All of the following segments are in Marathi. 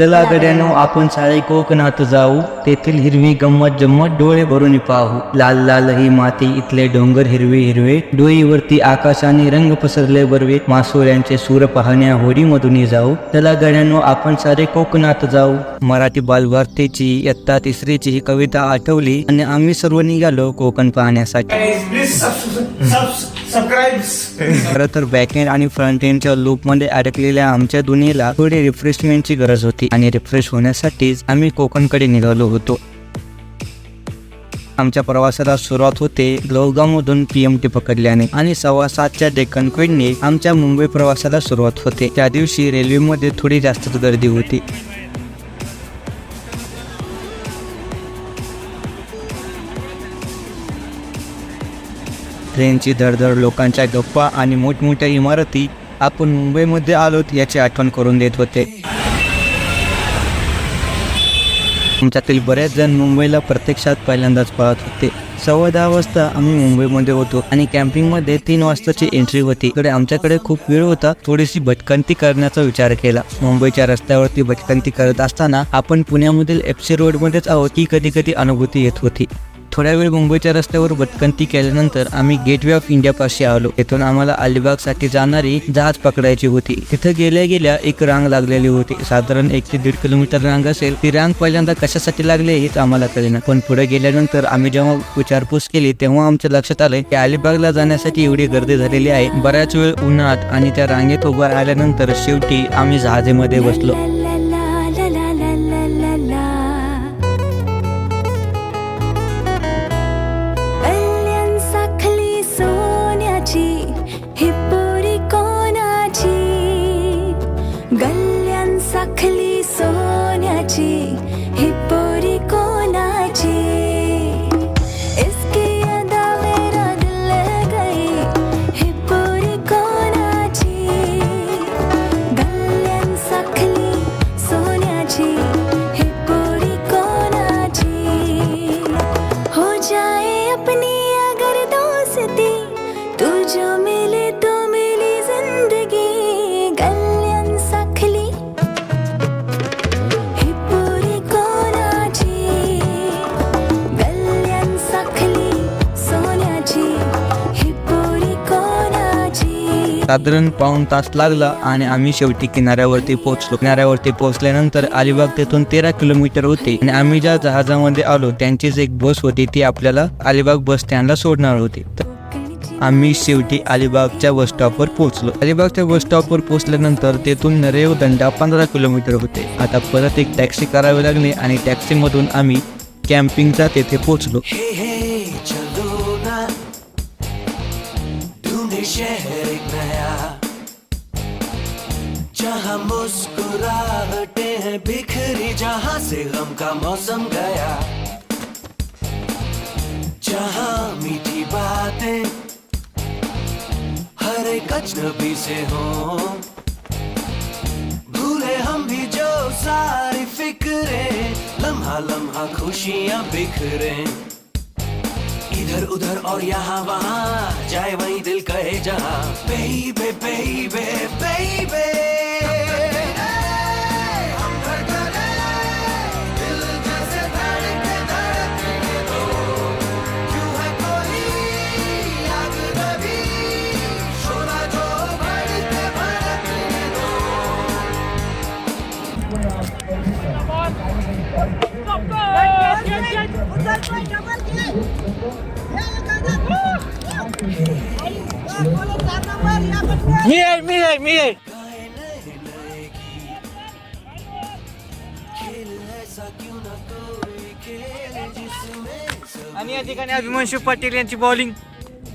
चला गड्यानो आपण सारे कोकणात जाऊ. तेथील हिरवी गंमत जम्मत डोळे भरून पाहू. लाल लाल ही माती इथले डोंगर हिरवे हिरवे. डोईवरती आकाशाने रंग पसरले बरवे मासोळ्यांचे सूर पाहण्या होडीमधून जाऊ. चला गड्यानो आपण सारे कोकणात जाऊ. मराठी बालवार्तेची इयत्ता तिसरीची ही कविता आठवली आणि आम्ही सर्व निघालो कोकण पाहण्यासाठी. खरं तर बॅकएंड आणि फ्रंट एंडच्या लूपमध्ये अडकलेल्या आमच्या दुनियेला थोडी रिफ्रेशमेंटची गरज होती आणि रिफ्रेश होण्यासाठीच आम्ही कोकणकडे निघालो होतो. आमच्या प्रवासाला सुरुवात होते मधून पीएमटी पकडल्याने आणि सव्वा सातच्या डेक्कन क्वीनने आमच्या मुंबई प्रवासाला सुरुवात होते. त्या दिवशी रेल्वेमध्ये थोडी जास्तच गर्दी होती. ट्रेनची धडधड लोकांच्या गप्पा आणि मोठमोठ्या इमारती आपण मुंबईमध्ये आलोत याची आठवण करून देत होते. आमच्यातील बरेच जण मुंबईला प्रत्यक्षात पहिल्यांदाच पाहत होते. सव्वा दहा वाजता आम्ही मुंबईमध्ये होतो आणि कॅम्पिंगमध्ये तीन वाजताची एंट्री होती. इकडे आमच्याकडे खूप वेळ होता. थोडीशी भटकंती करण्याचा विचार केला. मुंबईच्या रस्त्यावरती भटकंती करत असताना आपण पुण्यामधील एफसी रोडमध्येच आहोत ही कधी कधी अनुभूती येत होती. थोड्या वेळ मुंबईच्या रस्त्यावर भटकंती केल्यानंतर आम्ही गेटवे ऑफ इंडिया पाशी आलो. येथून आम्हाला अलिबागसाठी जाणारी जहाज पकडायची होती. तिथं गेल्या गेल्या एक रांग लागलेली होती. साधारण एक ते दीड किलोमीटर रांग असेल. ती रांग पहिल्यांदा कशासाठी लागली हेच आम्हाला कळेना. पण पुढे गेल्यानंतर आम्ही जेव्हा विचारपूस केली तेव्हा आमच्या लक्षात आलं की अलिबागला जाण्यासाठी एवढी गर्दी झालेली आहे. बऱ्याच वेळ उन्हात आणि त्या रांगेत उभं आल्यानंतर शेवटी आम्ही जहाजेमध्ये बसलो. साधारण पाऊण तास लागला आणि आम्ही शेवटी किनाऱ्यावरती पोहोचलो. किनाऱ्यावरती पोहोचल्यानंतर अलिबाग तेथून तेरा किलोमीटर होते आणि आम्ही ज्या जहाजामध्ये आलो त्यांचीच एक बस होती ती आपल्याला अलिबाग बस स्टँडला सोडणार होती. आम्ही शेवटी अलिबागच्या बस स्टॉपवर पोहोचलो. अलिबागच्या बस स्टॉपवर पोहोचल्यानंतर तेथून नरेव दंडा पंधरा किलोमीटर होते. आता परत एक टॅक्सी करावी लागली आणि टॅक्सीमधून आम्ही कॅम्पिंगचा तेथे पोहोचलो. जहाँ मुस्कुराहटे हैं बिखरी जहाँ से गम का मौसम गया। जहाँ मीठी बातें हर एक अजनबी से हो। भूले हम भी जो सारी फिक्रे, लम्हा लम्हा खुशियाँ बिखरे। इधर उधर और यहाँ वहाँ, जाए वही दिल कहे जहाँ। बेबे बेबे बेबे आणि पाटील बॉलिंग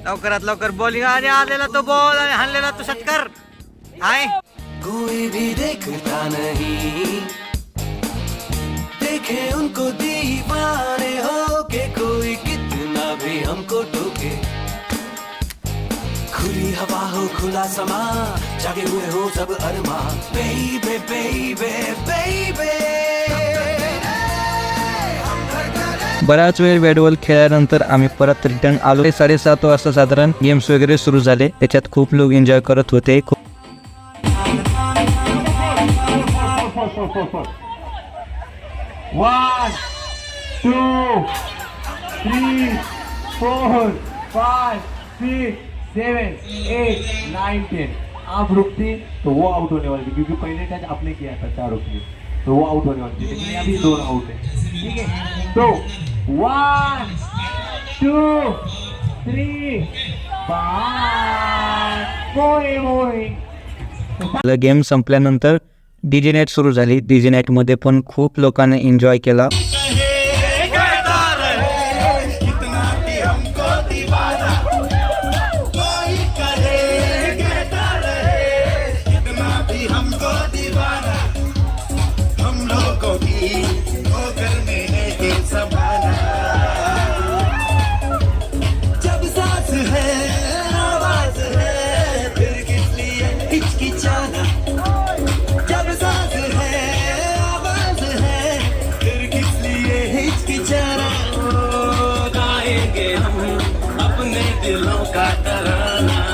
लवकरात लवकर बॉलिंग आणि आलेला तो बॉल आणि हाणलेला तो षटकार आहे कोई भी देखता नहीं। देखे उनको दीवाने हो के कोई कितना भी हमको टोके। खुली हवा हो, खुला समा, जागे हुए हो सब अरमा। बेबे बेबे बेबे बराच वेळ बॅटबॉल खेळल्यानंतर आम्ही परत रिटर्न आलो. साडेसात वाजता साधारण गेम्स वगैरे सुरू झाले. त्याच्यात खूप लोक एन्जॉय करत होते. खूप वन आप तो वो आउट होने वाली थी क्योंकि पहले टच आपने किया था चार रुपये तो वो आउट होने वाली थी। लेकिन अभी दोन आउट है। ठीक है? तो One, two, three, five game संपल्यानंतर डीजे नाईट सुरू झाली. डीजे नाईटमध्ये पण खूप लोकांनी एन्जॉय केला. catalana.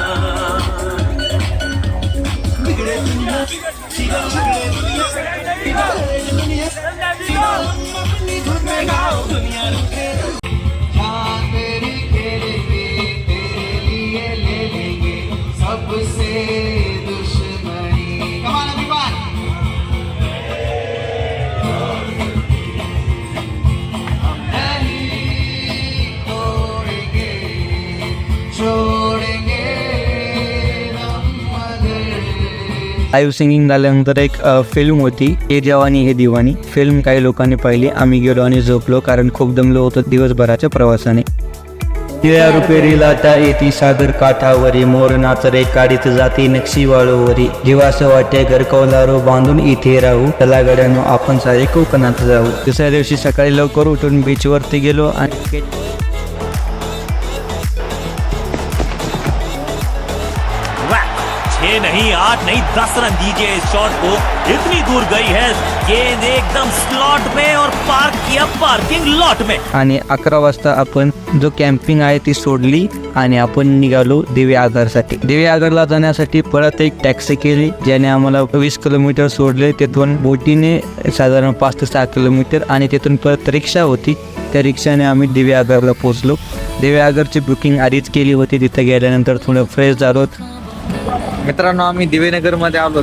लाईव्ह सिंगिंग झाल्यानंतर एक फिल्म होती. हे जवानी हे दिवानी. फिल्म काही लोकांनी पाहिली. आम्ही गेलो आणि झोपलो कारण खूप दमलो होतो दिवसभराच्या प्रवासाने. तिळ्या रुपेरी लाटा येती सागर काठावरी. मोर नाचरे काढीत जाती नक्षी वाळूवरी. जीवास वाटे घर कौलारो बांधून इथे राहू. तलागड्यानो आपण सारे कोकणात जाऊ. दुसऱ्या दिवशी सकाळी लवकर उठून बीचवरती गेलो आणि छह नहीं आठ नहीं दस रन दीजिए इस शॉट को। इतनी दूर गई है। गेंद एकदम स्लॉट में और पार्क किया पार्किंग लॉट में। आणि अकरा वाजता आपण जो कॅम्पिंग आहे ती सोडली आणि आपण निघालो देवी आगारसाठी देवी आगारला जाण्यासाठी परत एक टॅक्सी केली ज्याने आम्हाला वीस किलोमीटर सोडले. तिथून बोटीने साधारण पाच ते सहा किलोमीटर आणि तिथून परत रिक्षा होती. त्या रिक्षाने आम्ही दिवे आगारला पोहोचलो. दिवे आगारची बुकिंग आधीच केली होती. तिथे गेल्यानंतर थोडं फ्रेश झालो. मित्रांनो आम्ही दिवेनगरमध्ये आलो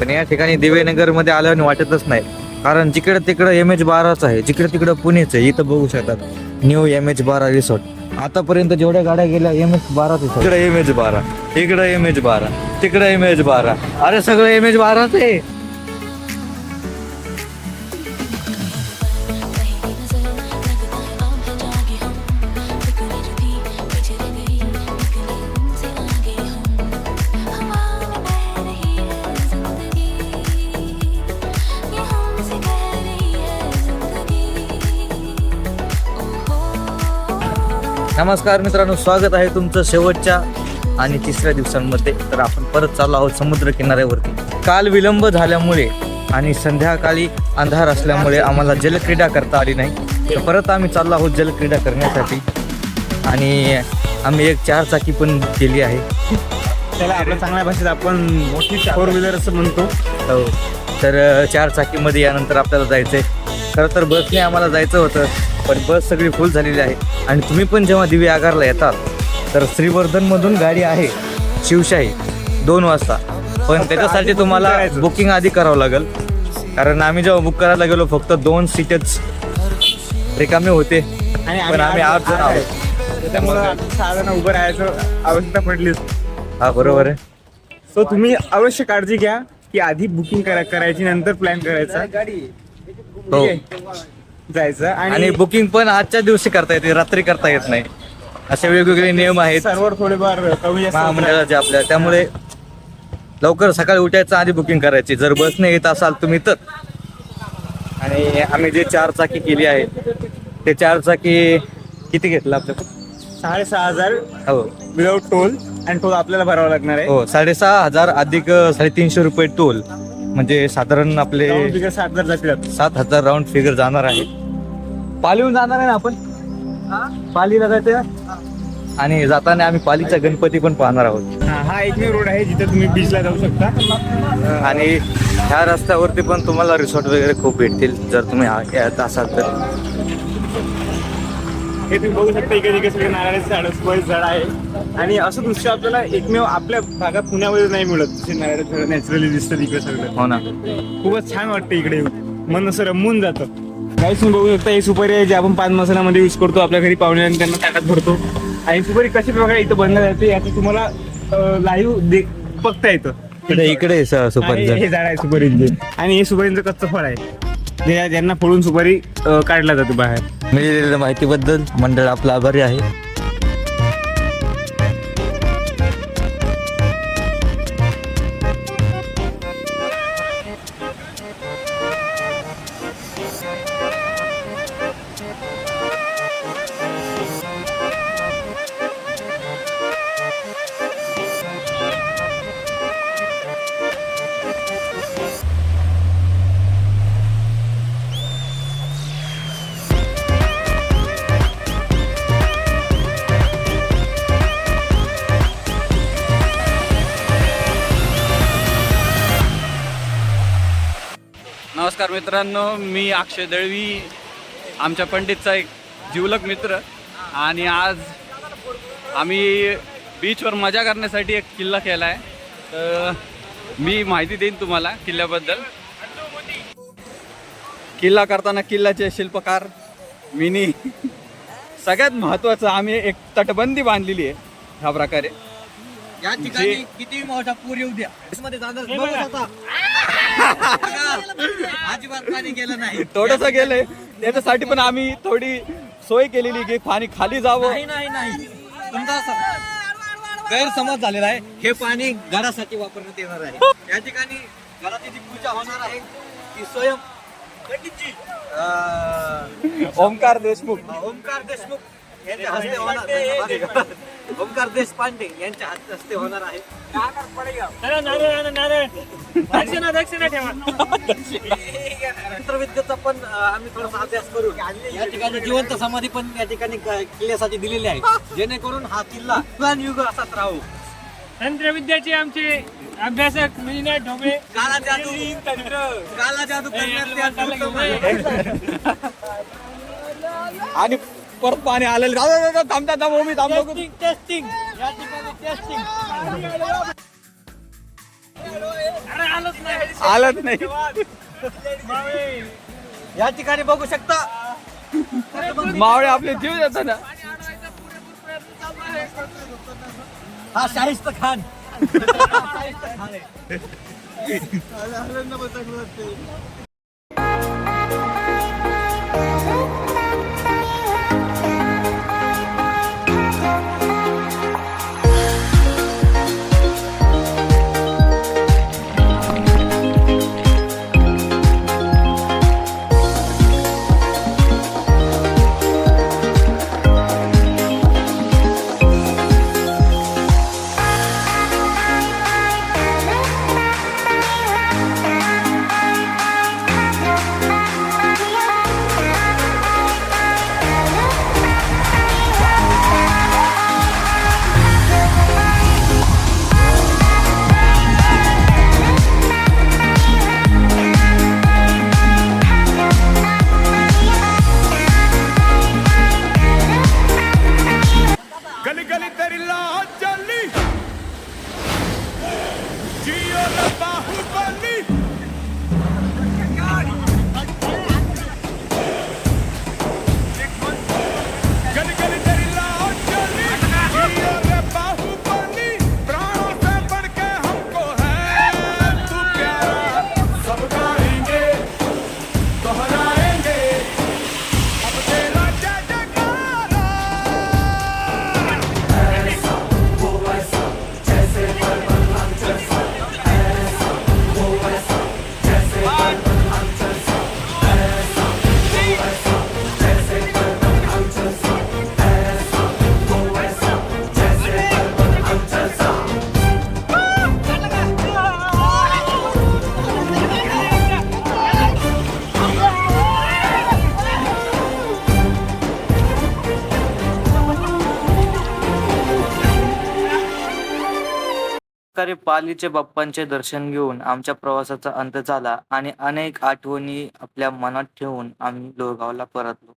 पण या ठिकाणी दिवेनगरमध्ये आल्याने वाटतच नाही. कारण जिकडे तिकडं एम एच बाराच आहे जिकडे तिकडं पुणेच आहे इथं बघू शकतात. न्यू एम एच बारा रिसॉर्ट आतापर्यंत जेवढ्या गाड्या गेल्या एम एच बारा तिकडे एम एच बारा इकडं एम एच बारा तिकडे एम एच बारा. अरे सगळं एम एच बाराच आहे. नमस्कार मित्रांनो स्वागत आहे तुमचं शेवटच्या आणि तिसऱ्या दिवसांमध्ये. तर आपण परत चाललो आहोत समुद्र किनाऱ्यावरती काल विलंब झाल्यामुळे आणि संध्याकाळी अंधार असल्यामुळे आम्हाला जलक्रीडा करता आली नाही. तर परत आम्ही चाललो आहोत जलक्रीडा करण्यासाठी. आणि आम्ही एक चार चाकी पण केली आहे. त्याला आपल्या चांगल्या भाषेत आपण मोठी फोर व्हीलर असं म्हणतो. हो. तर चार चाकीमध्ये यानंतर आपल्याला जायचं आहे खरं तर बसने आम्हाला जायचं होतं पण बस सगळी फुल झालेली आहे. आणि तुम्ही पण जेव्हा दिवे आगारला येतात तर श्रीवर्धनमधून गाडी आहे शिवशाही दोन वाजता. पण त्याच्यासाठी तुम्हाला. बुकिंग आधी करावं लागेल. कारण आम्ही जेव्हा बुक करायला गेलो फक्त दोन सीटच रिकामे होते. पण आम्ही आठ जण आहोत. त्यामुळे साधारण उभं राहायचं आवश्यकता पडलीच. हा बरोबर आहे. सो तुम्ही अवश्य काळजी घ्या की आधी बुकिंग करा करायची नंतर प्लॅन करायचा. हो? जायचं आणि आणि बुकिंग पण आजच्या दिवशी करता येते रात्री करता येत नाही. असे वेगवेगळे नियम आहेत. सर्वर थोडेफार कमी जास्त. महामंडळाचे आपल्या त्यामुळे लवकर सकाळी उठायचं आधी बुकिंग करायची. जर बसने येत असाल तुम्ही तर. आणि आम्ही जे चार चाकी केली आहे ते चार चाकी किती घेतलं आपल्या? साडेसहा हजार हो. विदाउट टोल आणि टोल आपल्याला भरावा लागणार आहे. हो साडेसहा हजार अधिक साडेतीनशे रुपये टोल म्हणजे साधारण आपले सात हजार जातील सात हजार राऊंड फिगर जाणार आहे. पालीहून जाणार आहे ना आपण? पालीला जायचं आणि जाताना आम्ही पालीचा गणपती पण पाहणार आहोत. हा हा एकमेव रोड आहे जिथे तुम्ही बीचला जाऊ शकता. आणि ह्या रस्त्यावरती पण तुम्हाला रिसॉर्ट वगैरे खूप भेटतील जर तुम्ही येत असाल तर. हे तुम्ही बघू शकता इकडे इकडे सगळे नारळाचे झाड सुपारी झाड आहे. आणि असं दृश्य आपल्याला एकमेव आपल्या भागात पुण्यामध्ये नाही मिळत. जसे नारळाचे झाड नॅचरली दिसतात इकडे सगळं. हो ना. खूपच छान वाटतं इकडे येऊन. मन असं रमून जातं. काही तुम्ही बघू शकता ही सुपारी आहे जी आपण पान मसाल्यामध्ये यूज करतो आपल्या घरी पाहुणे आणि त्यांना ताटात भरतो. आणि सुपारी कशी प्रकारे इथं बनल्या जाते याचं तुम्हाला लाईव्ह बघता येतं. इकडे इकडे सुपारी. हे झाड आहे सुपारीचे. आणि हे सुपारीचं कच्चं फळ आहे. जे ज्यांना फोडून सुपारी काढला जातो बाहेर. मिळालेल्या माहितीबद्दल मंडळ आपला आभारी आहे. मित्रांनो मी अक्षय दळवी आमच्या पंडितचा एक जिवलक मित्र. आणि आज आम्ही बीचवर मजा करण्यासाठी एक किल्ला केला आहे तर मी माहिती देईन तुम्हाला किल्ल्याबद्दल. किल्ला करताना किल्ल्याचे शिल्पकार मिनी. सगळ्यात महत्त्वाचं आम्ही एक तटबंदी बांधलेली आहे ह्या प्रकारे. या ठिकाणी किती मोठा पूर येऊ द्या. अजिबात पाणी गेलं नाही. थोडस गेलंय. त्याच्यासाठी पण आम्ही थोडी सोय केलेली की पाणी खाली जावं. नाही नाही नाही. तुमचा असा गैरसमज झालेला आहे. हे पाणी घरासाठी वापरण्यात येणार आहे. या ठिकाणी घराची जी पूजा होणार आहे ती स्वयं पंडितजी ओमकार देशमुख. ओमकार देशमुख. यांच्या हस्ते होणार ओमकार देशपांडे यांच्या हस्ते हस्ते होणार आहे. तंत्रविद्येचा पण अं, आम्ही थोडासा अभ्यास करू या ठिकाणी जिवंत समाधी पण या ठिकाणी किल्ल्यासाठी दिलेली आहे. जेणेकरून हा किल्ला युग असाच राहू. तंत्रविद्याचे आमचे अभ्यासक मिलिंद ढोबळे. काला जादू. काला जादू. आणि परत पाणी आलेलं. दादा थांबता थांबो मी थांबतो टेस्टिंग या ठिकाणी टेस्टिंग आलंच नाही. या ठिकाणी बघू शकता. मावळे आपले जीव देतात ना. हा शाहिस्त खान. खान प्रकारे पालीचे बाप्पांचे दर्शन घेऊन आमच्या प्रवासाचा अंत झाला आणि अनेक आठवणी आपल्या मनात ठेवून आम्ही लोहगावला परतलो.